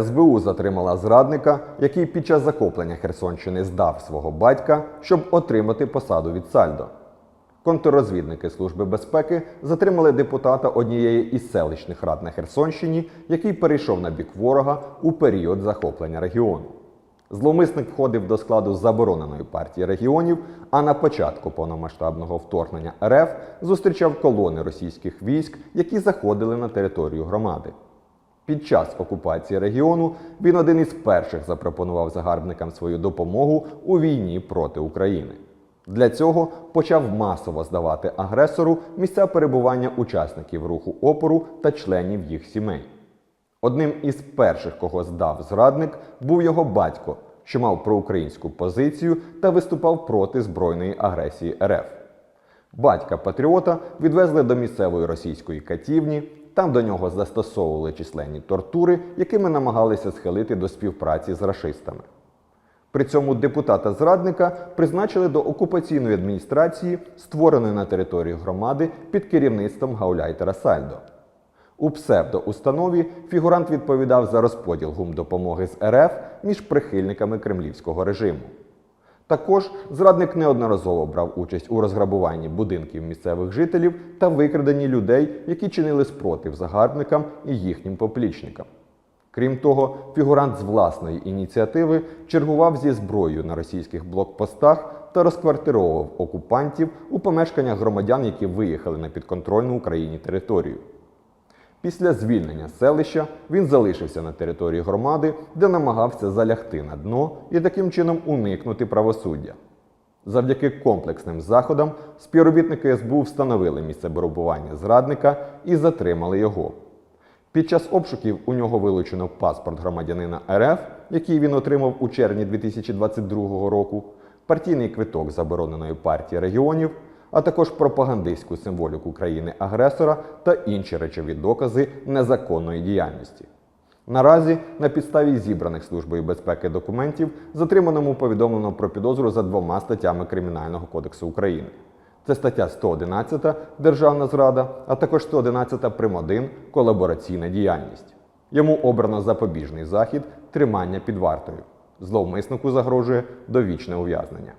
СБУ затримала зрадника, який під час захоплення Херсонщини здав свого батька, щоб отримати посаду від Сальдо. Контррозвідники Служби безпеки затримали депутата однієї із селищних рад на Херсонщині, який перейшов на бік ворога у період захоплення регіону. Зловмисник входив до складу забороненої партії регіонів, а на початку повномасштабного вторгнення РФ зустрічав колони російських військ, які заходили на територію громади. Під час окупації регіону він один із перших запропонував загарбникам свою допомогу у війні проти України. Для цього почав масово здавати агресору місця перебування учасників руху опору та членів їх сімей. Одним із перших, кого здав зрадник, був його батько, що мав проукраїнську позицію та виступав проти збройної агресії РФ. Батька патріота відвезли до місцевої російської катівні. Там до нього застосовували численні тортури, якими намагалися схилити до співпраці з рашистами. При цьому депутата зрадника призначили до окупаційної адміністрації, створеної на території громади під керівництвом гауляйтера Сальдо. У псевдоустанові фігурант відповідав за розподіл гумдопомоги з РФ між прихильниками кремлівського режиму. Також зрадник неодноразово брав участь у розграбуванні будинків місцевих жителів та викраденні людей, які чинили спротив загарбникам і їхнім поплічникам. Крім того, фігурант з власної ініціативи чергував зі зброєю на російських блокпостах та розквартировував окупантів у помешканнях громадян, які виїхали на підконтрольну Україні територію. Після звільнення селища він залишився на території громади, де намагався залягти на дно і таким чином уникнути правосуддя. Завдяки комплексним заходам співробітники СБУ встановили місце перебування зрадника і затримали його. Під час обшуків у нього вилучено паспорт громадянина РФ, який він отримав у червні 2022 року, партійний квиток забороненої партії регіонів, а також пропагандистську символіку країни-агресора та інші речові докази незаконної діяльності. Наразі на підставі зібраних Службою безпеки документів затриманому повідомлено про підозру за двома статтями Кримінального кодексу України. Це стаття 111 Державна зрада, а також 111 прим. 1 колабораційна діяльність. Йому обрано запобіжний захід тримання під вартою. Зловмиснику загрожує довічне ув'язнення.